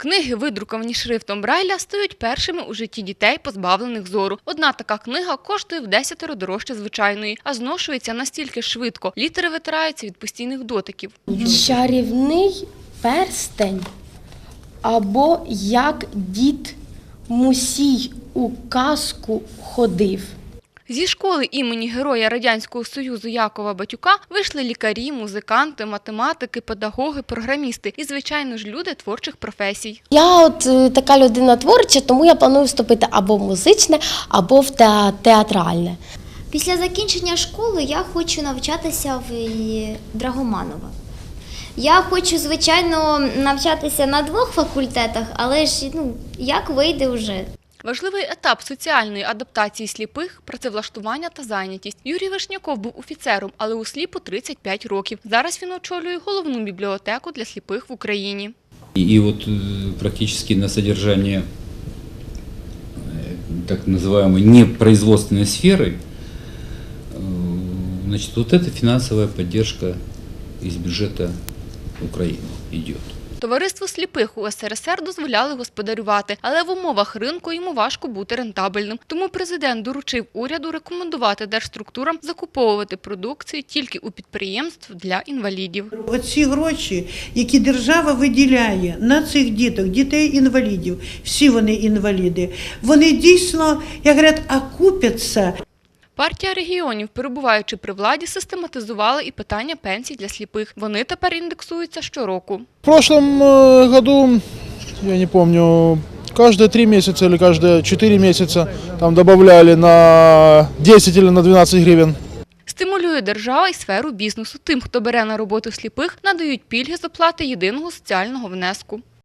Книги, видруковані шрифтом Брайля, стають першими у житті дітей, позбавлених зору. Одна така книга коштує в десятеро дорожче звичайної, а зношується настільки швидко. Літери витираються від постійних дотиків. Чарівний перстень або як дід Мусій у казку ходив. Зі школи імені Героя Радянського Союзу Якова Батюка вийшли лікарі, музиканти, математики, педагоги, програмісти і, звичайно ж, люди творчих професій. Я от е, така людина творча, тому я планую вступити або в музичне, або в театральне. Після закінчення школи я хочу навчатися в е, Драгоманова. Я хочу, звичайно, навчатися на двох факультетах, але ж ну, як вийде вже. Важливий етап соціальної адаптації сліпих працевлаштування та зайнятість. Юрій Вишняков був офіцером, але у сліпу 35 років. Зараз він очолює головну бібліотеку для сліпих в Україні. И, и вот э, практически на содержание э, так называемой непроизводственной сферы, э, значит, вот эта финансовая поддержка из бюджета Украины идет. Товариству сліпих у СРСР дозволяли господарювати, але в умовах ринку йому важко бути рентабельним. Тому президент доручив уряду рекомендувати держструктурам закуповувати продукцію тільки у підприємств для інвалідів. Оці гроші, які держава виділяє на цих діток, дітей-інвалідів, всі вони інваліди, вони дійсно, як говорять, окупяться. Партія регіонів, перебуваючи при владі, систематизувала і питання пенсій для сліпих. Вони тепер індексуються щороку. В прошлом э, году, я не помню, каждые три месяца или каждые четыре месяца там добавляли на 10 или на 12 гривен. Стимулює держава і сферу бізнесу. Тим, хто бере на роботу сліпих, надають пільги з оплати єдиного соціального внеску.